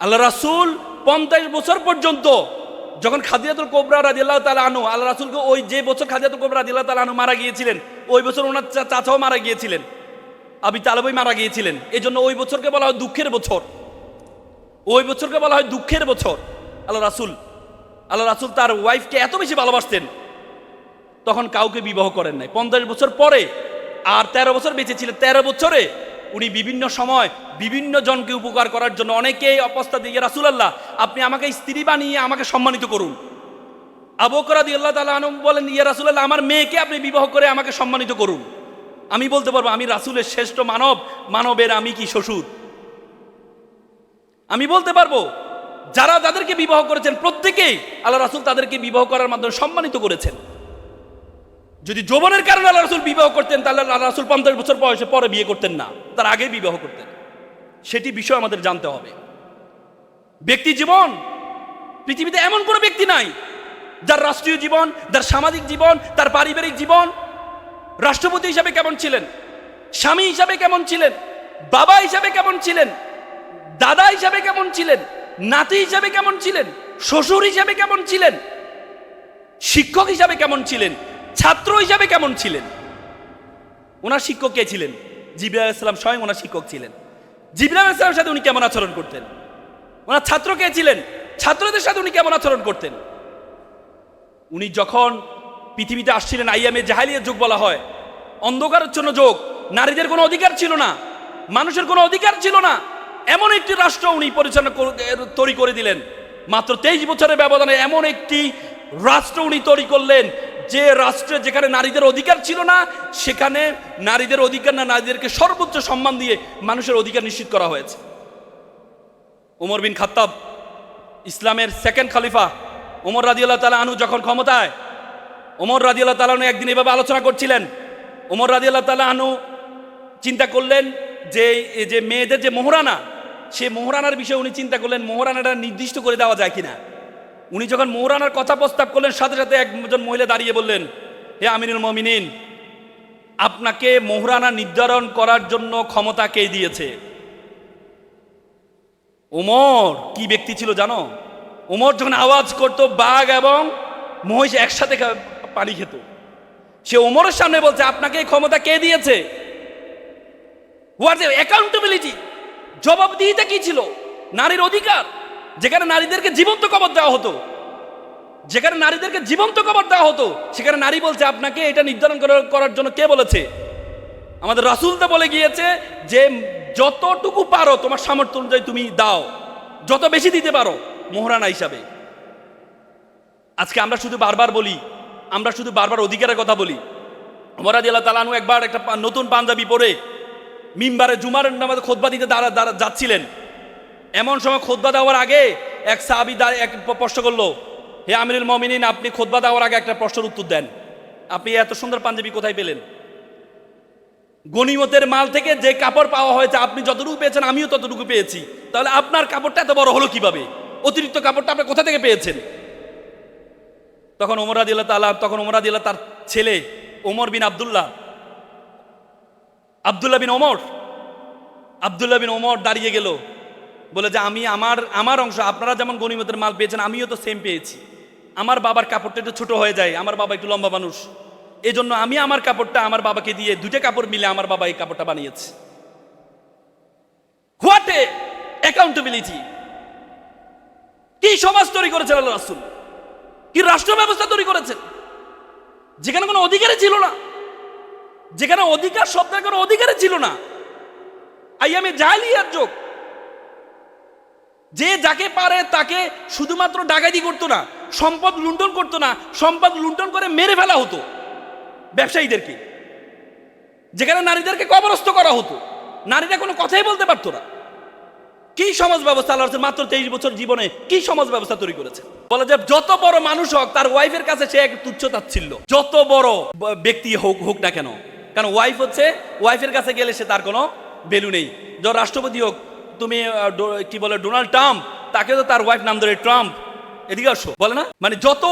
আল্লাহ রাসুল পঞ্চাশ বছর পর্যন্ত যখন খাদিয়াতুল কোবরা রাজিয়াল্লাহ তালা আনু আল্লাহ রাসুলকে ওই যে বছর খাদিয়াতুল কোবরা রাজিয়াল্লাহ তালা আনু মারা গিয়েছিলেন, ওই বছর ওনার চাচাও মারা গিয়েছিলেন। আবি তালেবই মারা গিয়েছিলেন। এই জন্য ওই বছরকে বলা হয় দুঃখের বছর। ওই বছরকে বলা হয় দুঃখের বছর। আল্লাহ রাসুল আল্লাহ রাসুল তার ওয়াইফকে এত বেশি ভালোবাসতেন, তখন কাউকে বিবাহ করেন নাই। পঞ্চাশ বছর পরে আর তেরো বছর বেঁচে ছিলেন। তেরো বছরে উনি বিভিন্ন সময় বিভিন্ন জনকে উপকার করার জন্য অনেকেই অবস্থা দিয়ে রাসুলাল্লাহ, আপনি আমাকে স্ত্রী বানিয়ে আমাকে সম্মানিত করুন। আবকরা দিয়ে আল্লাহ তালা আনম বলেন, ইয়া রাসুলাল্লাহ, আমার মেয়েকে আপনি বিবাহ করে আমাকে সম্মানিত করুন। আমি বলতে পারব, আমি রাসুলের শ্রেষ্ঠ মানব, মানবের আমি কি শ্বশুর? আমি বলতে পারব, যারা যাদেরকে বিবাহ করেছেন, প্রত্যেকেই আল্লাহ রাসুল তাদেরকে বিবাহ করার মাধ্যমে সম্মানিত করেছেন। যদি যৌবনের কারণে আল্লাহ রাসুল বিবাহ করতেন, তাহলে আল্লাহ রাসুল পঞ্চাশ বছর বয়সে পরে বিয়ে করতেন না। তার আগে বিবাহ করতেন। সেটি বিষয় আমাদের জানতে হবে। ব্যক্তি জীবন, পৃথিবীতে এমন কোনো ব্যক্তি নাই, যার রাষ্ট্রীয় জীবন, যার সামাজিক জীবন, তার পারিবারিক জীবন, রাষ্ট্রপতি হিসাবে কেমন ছিলেন, স্বামী হিসাবে কেমন ছিলেন, বাবা হিসাবে কেমন ছিলেন, দাদা হিসাবে কেমন ছিলেন, নাতি হিসাবে কেমন ছিলেন, শ্বশুর হিসাবে কেমন ছিলেন, শিক্ষক হিসাবে কেমন ছিলেন ছাত্র হিসাবে কেমন ছিলেন? ওনার শিক্ষক কে ছিলেন? জিবরাইল ইসলাম স্বয়ং ওনার শিক্ষক ছিলেন। জিবরাইল ইসলামের সাথে উনি কেমন আচরণ করতেন? ওনার ছাত্র কে ছিলেন? ছাত্রদের সাথে উনি কেমন আচরণ করতেন? উনি যখন পৃথিবীতে আসছিলেন, আইয়ামে জাহালিয়ার যুগ বলা হয়। অন্ধকারচ্ছন্ন যুগ, নারীদের কোনো অধিকার ছিল না, মানুষের কোনো অধিকার ছিল না। এমন একটি রাষ্ট্র উনি পরিচালনা তৈরি করে দিলেন। মাত্র তেইশ বছরের ব্যবধানে এমন একটি রাষ্ট্র উনি তৈরি করলেন যে রাষ্ট্রে যেখানে নারীদের অধিকার ছিল না, সেখানে নারীদের অধিকার না, নারীদেরকে সর্বোচ্চ সম্মান দিয়ে মানুষের অধিকার নিশ্চিত করা হয়েছে। ওমর বিন খাত্তাব, ইসলামের সেকেন্ড খলিফা ওমর রাদিয়াল্লাহ তালা আনু যখন ক্ষমতায় ওমর রাদিয়াল্লাহ তালা আনু একদিন এভাবে আলোচনা করছিলেন। ওমর রাদিয়াল্লাহ তালা আনু চিন্তা করলেন যে যে মেয়েদের যে মোহরানা, সে মোহরানার বিষয়ে উনি চিন্তা করলেন, মোহরানাটা নির্দিষ্ট করে দেওয়া যায় কিনা। উনি যখন মৌরানার কথা প্রস্তাব করলেন, সাথে সাথে একজন মহিলা দাঁড়িয়ে বললেন, হে আমিনুল মমিনিন, আপনাকে মোহরানা নির্ধারণ করার জন্য ক্ষমতা কে দিয়েছে? ওমর, কি ব্যক্তি ছিল জানো? ওমর যখন আওয়াজ করত, বাঘ এবং মহিষ একসাথে পানি খেত। সে ওমরের সামনে বলছে, আপনাকে এই ক্ষমতা কে দিয়েছে? হোয়াট অ্যাকাউন্টেবিলিটি জবাবদিহিতা কি ছিল? নারীর অধিকার? যেখানে নারীদেরকে জীবন্ত কবর দেওয়া হতো, যেখানে নারীদেরকে জীবন্ত কবর দেওয়া হতো, সেখানে নারী বলছে, আপনাকে এটা নির্ধারণ করার- জন্য কে বলেছে? আমাদের রাসুল তো বলে গিয়েছে যে, যতটুকু পারো তোমার সামর্থ্য অনুযায়ী তুমি দাও, যত বেশি দিতে পারো, মোহরানা হিসাবে। আজকে আমরা শুধু বারবার বলি, আমরা শুধু বারবার অধিকারের কথা বলি। মরাদি আল্লাহ তালানু একবার একটা নতুন পাঞ্জাবি পরে মিম্বারে জুমার নামাজে খোদবা দিতে দাঁড়া দাঁড়া, যাচ্ছিলেন। এমন সময় খোদবা দেওয়ার আগে এক সাহাবি এক প্রশ্ন করল, হে আমিরুল মমিনিন, আপনি খোদবা দেওয়ার আগে একটা প্রশ্নের উত্তর দেন। আপনি এত সুন্দর পাঞ্জাবি কোথায় পেলেন? গনিমতের মাল থেকে যে কাপড় পাওয়া হয়েছে, আপনি যতটুকু পেয়েছেন, আমিও ততটুকু পেয়েছি। তাহলে আপনার কাপড়টা এত বড় হলো কীভাবে? অতিরিক্ত কাপড়টা আপনি কোথা থেকে পেয়েছেন? তখন ওমর আদিল্লা তালা তখন ওমর আদিল্লা তার ছেলে ওমর বিন আবদুল্লাহ আবদুল্লাহ বিন ওমর, আবদুল্লাহ বিন ওমর দাঁড়িয়ে গেল। বলে যে আমি আমার আমার অংশ, আপনারা যেমন গনিমতের মাল পেয়েছেন, আমিও তো সেম পেয়েছি। আমার বাবার কাপড়টা একটু ছোট হয়ে যায়, আমার বাবা একটু লম্বা মানুষ। এই জন্য আমি আমার কাপড়টা আমার বাবাকে দিয়ে দুটো কাপড় মিলে আমার বাবা এই কাপড়টা বানিয়েছে। হোয়াট এ অ্যাকাউন্টেবিলিটি কি সমাজ তৈরি করেছেন আল্লাহ রাসুল? কি রাষ্ট্র ব্যবস্থা তৈরি করেছেন? যেখানে কোনো অধিকারই ছিল না। যেখানে অধিকার শব্দের কোনো অধিকারই ছিল না। আইয়ামে জাহিলিয়ার যোগ। যে যাকে পারে তাকে শুধুমাত্র ডাকাতি করতো না, সম্পদ লুণ্ঠন করতো না, সম্পদ লুণ্ঠন করে মেরে ফেলা হতো ব্যবসায়ীদেরকে। যেখানে নারীদেরকে কবরস্থ করা হতো, নারীরা কোনো কথাই বলতে পারতো না। কি সমাজ ব্যবস্থা আল্লাহ মাত্র তেইশ বছর জীবনে কি সমাজ ব্যবস্থা তৈরি করেছে? বলে যে যত বড় মানুষ হোক, তার ওয়াইফের কাছে সে এক তুচ্ছ তাচ্ছিল্য। যত বড় ব্যক্তি হোক হোক না কেন। কারণ ওয়াইফ হচ্ছে ওয়াইফের কাছে গেলে সে তার কোনো ভ্যালু নেই। যখন রাষ্ট্রপতি হোক তুমি কি বলে, ডোনাল্ড ট্রাম্প, তাকে তো তার ওয়াইফ নাম ধরে ট্রাম্প। এদিকে আসো, বলে না? মানে যত,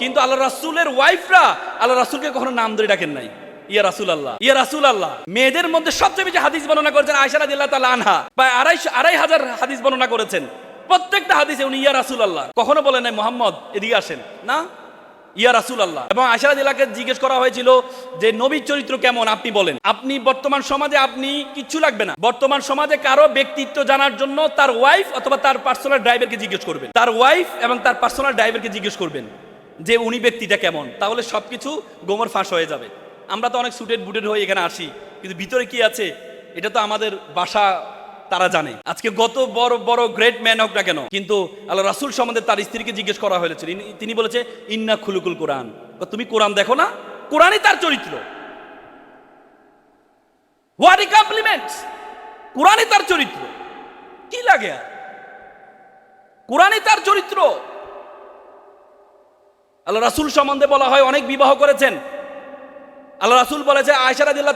কিন্তু আল্লাহ রাসূলের ওয়াইফরা আল্লাহ রাসূলকে কখনো নাম ধরে ডাকেন নাই। ইয়া রাসুল আল্লাহ, ইয়া রাসুল আল্লাহ। মেয়েদের মধ্যে সবচেয়ে বেশি হাদিস বর্ণনা করেছেন আয়সা রাদিয়াল্লাহু তাআলা আনহা। প্রায় আড়াই হাজার হাদিস বর্ণনা করেছেন। প্রত্যেকটা হাদিসে উনি ইয়া রাসুল আল্লাহ। কখনো বলেন নাই, মোহাম্মদ, এদিকে আসেন। না? ইয়া রাসুল আল্লাহ এবং আশারাদ এলাকে জিজ্ঞেস করা হয়েছিল যে, নবীর চরিত্র কেমন? আপনি বলেন। আপনি বর্তমান সমাজে আপনি কিচ্ছু লাগবে না। বর্তমান সমাজে কারও ব্যক্তিত্ব জানার জন্য তার ওয়াইফ অথবা তার পার্সোনাল ড্রাইভারকে জিজ্ঞেস করবেন। তার ওয়াইফ এবং তার পার্সোনাল ড্রাইভারকে জিজ্ঞেস করবেন যে, উনি ব্যক্তিটা কেমন? তাহলে সব কিছু গোমর ফাঁস হয়ে যাবে। আমরা তো অনেক সুটেড বুটেড হয়ে এখানে আসি, কিন্তু ভিতরে কি আছে? এটা তো আমাদের বাসা তারা জানে। আজকে গত বড় বড় গ্রেট ম্যান হোক না কেন, কিন্তু আল্লাহ রাসুল সম্বন্ধে তার স্ত্রীকে জিজ্ঞেস করা হয়েছে তিনি বলেছে, ইন্না খুলুকুল কোরআন। তুমি কোরআন দেখো না? কোরআনই তার চরিত্র। হোয়াট কোরআনই তার চরিত্র। কি লাগে আর? তার চরিত্র। আল্লাহ রাসুল সম্বন্ধে বলা হয়, অনেক বিবাহ করেছেন। আল্লাহ রাসুল বলেছে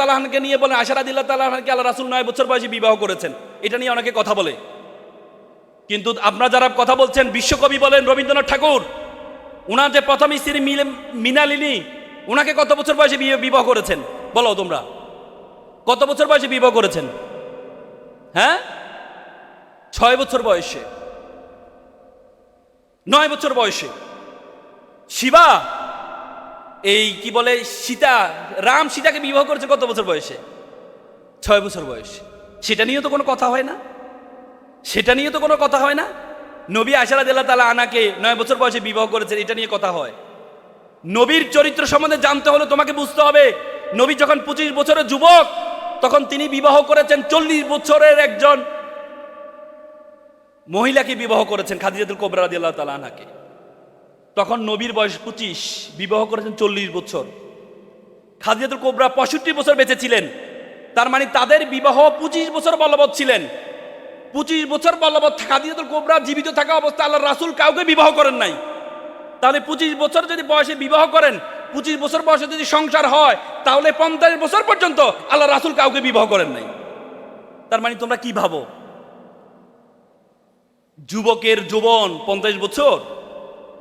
তালাহানকে নিয়ে বলে আয়সারাদিল্লাহ তালাহানকে আল্লাহ রাসুল নয় বছর বয়সে বিবাহ করেছেন। এটা নিয়ে অনেকে কথা বলে। কিন্তু আপনারা যারা কথা বলছেন, বিশ্বকবি বলেন রবীন্দ্রনাথ ঠাকুর, উনার যে প্রথম স্ত্রী মিলে মিনালিনী, উনাকে কত বছর বয়সে বিয়ে- বিবাহ করেছেন? বলো তোমরা। কত বছর বয়সে বিবাহ করেছেন? হ্যাঁ? ছয় বছর বয়সে। নয় বছর বয়সে। শিবা, এই কি বলে, সীতা, রাম সীতাকে বিবাহ করেছে কত বছর বয়সে? ছয় বছর বয়সে। সেটা নিয়ে তো কোনো কথা হয় না। সেটা নিয়ে তো কোনো কথা হয় না। নবী আশারা দিল্লা তালা আনাকে নয় বছর বয়সে বিবাহ করেছেন, এটা নিয়ে কথা হয়। নবীর চরিত্র সম্বন্ধে জানতে হলে তোমাকে বুঝতে হবে, নবী যখন পঁচিশ বছরের যুবক, তখন তিনি বিবাহ করেছেন চল্লিশ বছরের একজন মহিলাকে বিবাহ করেছেন খাদিজাতুল কোবরা রাদিয়াল্লাহু তাআলা আনহাকে। তখন নবীর বয়স পঁচিশ, বিবাহ করেছেন চল্লিশ বছর। খাদিজাতুল কোবরা পঁয়ষট্টি বছর বেঁচে ছিলেন। তার মানে তাদের বিবাহ পঁচিশ বছর বলবৎ ছিলেন। পঁচিশ বছর বলবৎ খাদিজাতুল কোবরা জীবিত থাকা অবস্থায় আল্লাহ রাসূল কাউকে বিবাহ করেন নাই। তাহলে পঁচিশ বছর যদি বয়সে বিবাহ করেন, পঁচিশ বছর বয়সে যদি সংসার হয়, তাহলে পঞ্চাশ বছর পর্যন্ত আল্লাহ রাসূল কাউকে বিবাহ করেন নাই। তার মানে তোমরা কি ভাবো? যুবকের যৌবন পঞ্চাশ বছর?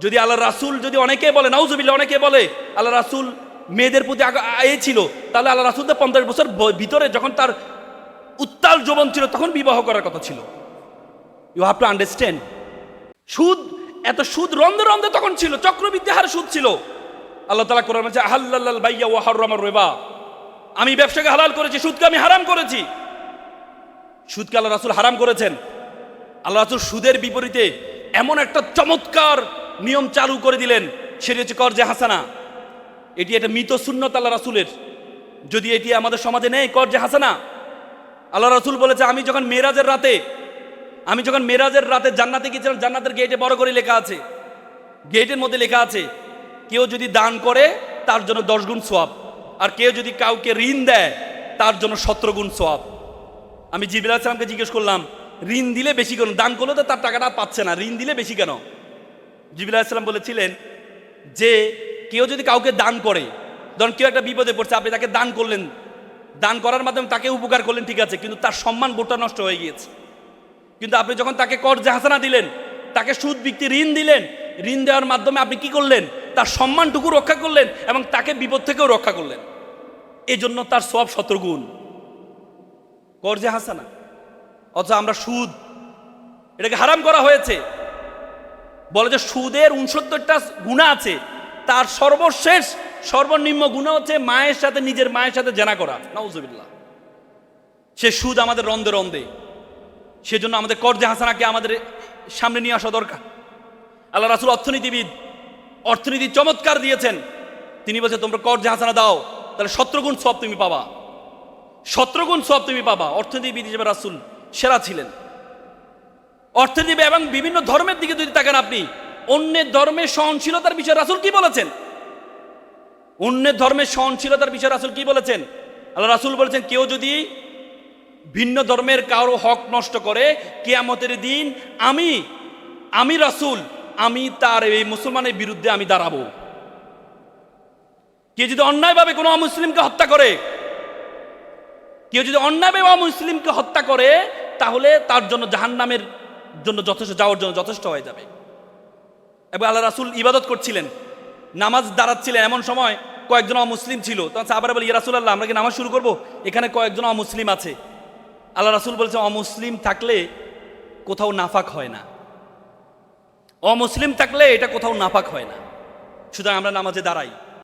যদি আল্লাহ রাসূল যদি অনেকে বলে, নাউজুবিল্লাহ, অনেকে বলে আল্লাহ রাসূল মেয়েদের প্রতি এ ছিল, তাহলে আল্লাহ রাসূল তো পঞ্চাশ বছর ভিতরে যখন তার উত্তাল যৌবন ছিল, তখন বিবাহ করার কথা ছিল। ইউ হ্যাভ টু আন্ডারস্ট্যান্ড সুদ, এত সুদ রন্ধে রন্ধে তখন ছিল, চক্রবৃদ্ধি হার সুদ ছিল। আল্লাহ তালা কোরআন বলছে আহাল্লাল বাইয়া ও হারামার রেবা। আমি ব্যবসাকে হালাল করেছি, সুদকে আমি হারাম করেছি। সুদকে আল্লাহ রাসুল হারাম করেছেন। আল্লাহ রাসূল সুদের বিপরীতে এমন একটা চমৎকার নিয়ম চালু করে দিলেন, সেটি হচ্ছে কর্জে হাসানা। এটি একটা মৃত সুন্নত আল্লাহ রাসূলের। যদি এটি আমাদের সমাজে নেই কর্জে হাসানা। আল্লাহ রাসুল বলেছে, আমি যখন মেরাজের রাতে, আমি যখন মেরাজের রাতে জান্নাতে গিয়েছিলাম, জান্নাতের গেটে বড় করে লেখা আছে। গেটের মধ্যে লেখা আছে, কেউ যদি দান করে, তার জন্য দশ গুণ সোয়াব আর কেউ যদি কাউকে ঋণ দেয়, তার জন্য সতেরো গুণ সোয়াব আমি জিবিল সালামকে জিজ্ঞেস করলাম, ঋণ দিলে বেশি কেন? দান করলে তো তার টাকাটা পাচ্ছে না। ঋণ দিলে বেশি কেন? জিবিল সালাম বলেছিলেন যে কেউ যদি কাউকে দান করে, ধরুন কেউ একটা বিপদে পড়ছে, আপনি তাকে দান করলেন, দান করার মাধ্যমে তাকে উপকার করলেন, ঠিক আছে, কিন্তু তার সম্মান বোটা নষ্ট হয়ে গিয়েছে। কিন্তু আপনি যখন তাকে কর্জে হাসানা দিলেন, তাকে সুদ বিক্রি ঋণ দিলেন, ঋণ দেওয়ার মাধ্যমে আপনি কি করলেন? তার সম্মানটুকু রক্ষা করলেন এবং তাকে বিপদ থেকেও রক্ষা করলেন। এই জন্য তার সব শতগুণ কর্জে হাসানা অথচ আমরা সুদ, এটাকে হারাম করা হয়েছে। বলে যে সুদের উনসত্তরটা গুণা আছে তার সর্বশেষ, সর্বনিম্ন গুণা হচ্ছে মায়ের সাথে, নিজের মায়ের সাথে জেনা করা। নাউজুবিল্লাহ। সে সুদ আমাদের রন্ধে রন্ধে। সেজন্য আমাদের কর্জে হাসানাকে আমাদের সামনে নিয়ে আসা দরকার। আল্লাহ রাসুল অর্থনীতিবিদ, অর্থনীতি চমৎকার দিয়েছেন। তিনি বলছে, তোমরা কর্জে হাসানা দাও, তাহলে সত্রগুণ সব তুমি পাবা। সত্রগুণ সব তুমি পাবা। অর্থনীতিবিদ হিসেবে রাসুল সেরা ছিলেন। অর্থনীতি এবং বিভিন্ন ধর্মের দিকে যদি তাকান আপনি অন্যের ধর্মের সহনশীলতার বিষয়ে রাসুল কি বলেছেন? অন্যের ধর্মের সহনশীলতার বিষয়ে রাসুল কি বলেছেন? আল্লাহ রাসুল বলেছেন, কেউ যদি ভিন্ন ধর্মের কারও হক নষ্ট করে, কেয়ামতের দিন আমি আমি রাসুল, আমি তার এই মুসলমানের বিরুদ্ধে আমি দাঁড়াবো। কেউ যদি অন্যায়ভাবে কোনো অমুসলিমকে হত্যা করে, কেউ যদি অন্যায়ভাবে অমুসলিমকে হত্যা করে, তাহলে তার জন্য জাহান্নামের জন্য যথেষ্ট, যাওয়ার জন্য যথেষ্ট হয়ে যাবে। এবং আল্লাহ রাসুল ইবাদত করছিলেন। নামাজ দাঁড়াচ্ছিলেন এমন সময় কয়েকজন অমুসলিম ছিল। তখন সাহাবারা বলে ইয়ারাসুল আল্লাহ আমরা কি নামাজ শুরু করব? এখানে কয়েকজন অমুসলিম আছে। আল্লাহ রাসুল বলছে, অমুসলিম থাকলে কোথাও নাফাক হয় না। অমুসলিম থাকলে এটা কোথাও নাফাক হয় না। সুতরাং আমরা নামাজে দাঁড়াই।